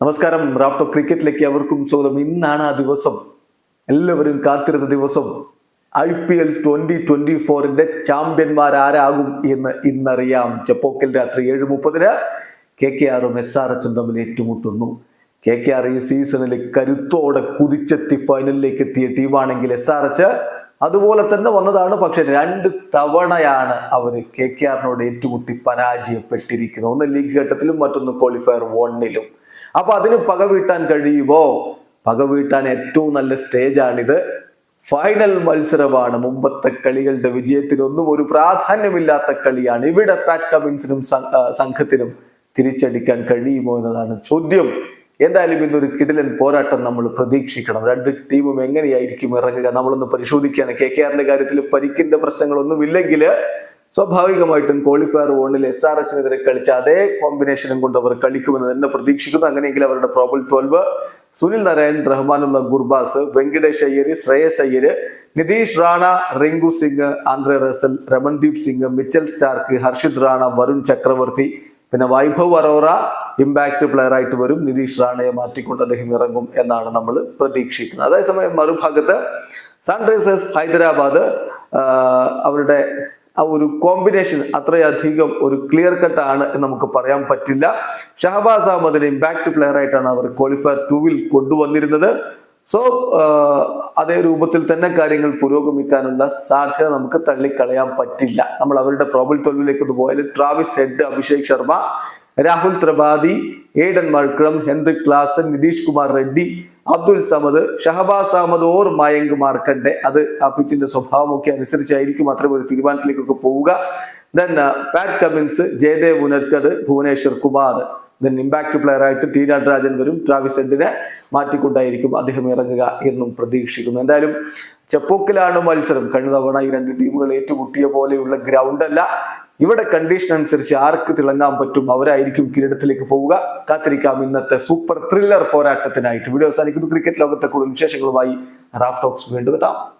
നമസ്കാരം. റാഫ്റ്റോ ക്രിക്കറ്റിലേക്ക് അവർക്കും സ്വാഗതം. ഇന്നാണ് ആ ദിവസം. എല്ലാവരും കാത്തിരുന്ന ദിവസം. I P L twenty twenty ഫോറിന്റെ ചാമ്പ്യന്മാർ ആരാകും എന്ന് ഇന്നറിയാം. ചെപ്പോക്കൽ രാത്രി ഏഴ് മുപ്പതിന് കെ കെ ആറും എസ് ആർ എച്ചും തമ്മിൽ ഏറ്റുമുട്ടുന്നു. കെ കെ ആർ ഈ സീസണിൽ കരുത്തോടെ കുതിച്ചെത്തി ഫൈനലിലേക്ക് എത്തിയ ടീമാണെങ്കിൽ എസ് ആർ എച്ച് അതുപോലെ തന്നെ വന്നതാണ്. പക്ഷെ രണ്ട് തവണയാണ് അവർ കെ കെ ആറിനോട് ഏറ്റുമുട്ടി പരാജയപ്പെട്ടിരിക്കുന്നത്. ഒന്ന് ലീഗ് ഘട്ടത്തിലും മറ്റൊന്ന് ക്വാളിഫയർ വണ്ണിലും അപ്പൊ അതിന് പക വീട്ടാൻ കഴിയുമോ? പക വീട്ടാൻ ഏറ്റവും നല്ല സ്റ്റേജാണിത് ഫൈനൽ മത്സരമാണ്. മുമ്പത്തെ കളികളുടെ വിജയത്തിനൊന്നും ഒരു പ്രാധാന്യമില്ലാത്ത കളിയാണ്. ഇവിടെ പാറ്റ് കമിൻസിനും സംഘത്തിനും തിരിച്ചടിക്കാൻ കഴിയുമോ എന്നതാണ് ചോദ്യം. എന്തായാലും ഇന്നൊരു കിടിലൻ പോരാട്ടം നമ്മൾ പ്രതീക്ഷിക്കണം. രണ്ട് ടീമും എങ്ങനെയായിരിക്കും ഇറങ്ങുക? നമ്മളൊന്ന് പരിശോധിക്കുകയാണ്. കെ കെ ആറിന്റെ കാര്യത്തിൽ പരിക്കിന്റെ പ്രശ്നങ്ങളൊന്നും ഇല്ലെങ്കിൽ സ്വാഭാവികമായിട്ടും ക്വാളിഫയർ ഓണിൽ എസ് ആർ എച്ചിനെതിരെ കളിച്ച അതേ കോമ്പിനേഷനും കൊണ്ട് അവർ കളിക്കുമെന്ന് തന്നെ പ്രതീക്ഷിക്കുന്നു. അങ്ങനെയെങ്കിൽ അവരുടെ probable twelve Sunil Narayan Rahmanullah Gurbaz Venkatesh Iyer Shreyas Iyer Nitish Rana Rinku Singh Andre Russell Ramandeep Singh Mitchell Starc Harshit Rana Varun Chakravarthy പിന്നെ വൈഭവ് അറോറ ഇമ്പാക്ട് പ്ലെയർ ആയിട്ട് വരും. നിതീഷ് റാണയെ മാറ്റിക്കൊണ്ട് അദ്ദേഹം ഇറങ്ങും എന്നാണ് നമ്മൾ പ്രതീക്ഷിക്കുന്നത്. അതേസമയം മറുഭാഗത്ത് സൺറൈസേഴ്സ് ഹൈദരാബാദ് അവരുടെ ആ ഒരു കോമ്പിനേഷൻ അത്രയധികം ഒരു ക്ലിയർ കട്ട് ആണ് എന്ന് നമുക്ക് പറയാൻ പറ്റില്ല. ഷഹബാസ് അഹമ്മദിനെ ഇമ്പാക്ട് പ്ലെയർ ആയിട്ടാണ് അവർ ക്വാളിഫയർ ടൂവിൽ കൊണ്ടുവന്നിരുന്നത്. സോ അതേ രൂപത്തിൽ തന്നെ കാര്യങ്ങൾ പുരോഗമിക്കാനുള്ള സാധ്യത നമുക്ക് തള്ളിക്കളയാൻ പറ്റില്ല. നമ്മൾ അവരുടെ പ്രോബിൾ തോൽവിലേക്ക് പോയാൽ Travis Head Abhishek Sharma Rahul Tripathi Aiden Markram Heinrich Klaasen Nitish Kumar Reddy Abdul Samad Shahbaz Ahmed or Mayank Markande. അത് ആ പിച്ചിന്റെ സ്വഭാവമൊക്കെ അനുസരിച്ചായിരിക്കും അത്ര ഒരു തീരുമാനത്തിലേക്കൊക്കെ പോവുക. Then Pat Cummins Jaydev Unadkat Bhuvneshwar Kumar. Then impact player ആയിട്ട് ടി നടരാജൻ വരും. ട്രാവിസ് ഹെഡിനെ മാറ്റിക്കൊണ്ടായിരിക്കും അദ്ദേഹം ഇറങ്ങുക എന്നും പ്രതീക്ഷിക്കുന്നു. എന്തായാലും ചെപ്പോക്കിലാണ് മത്സരം. കഴിഞ്ഞ തവണ ഈ രണ്ട് ടീമുകൾ ഏറ്റുമുട്ടിയ പോലെയുള്ള ഗ്രൗണ്ട് അല്ല. ഇവിടെ കണ്ടീഷൻ അനുസരിച്ച് ആർക്ക് തിളങ്ങാൻ പറ്റും അവരായിരിക്കും കിരീടത്തിലേക്ക് പോവുക. കാത്തിരിക്കാം ഇന്നത്തെ സൂപ്പർ ത്രില്ലർ പോരാട്ടത്തിനായിട്ട്. വീഡിയോ അവസാനിക്കുന്നു. ക്രിക്കറ്റ് ലോകത്തെ കൂടുതൽ വിശേഷങ്ങളുമായി റാഫ് ടോക്സ് വീണ്ടും എത്താം.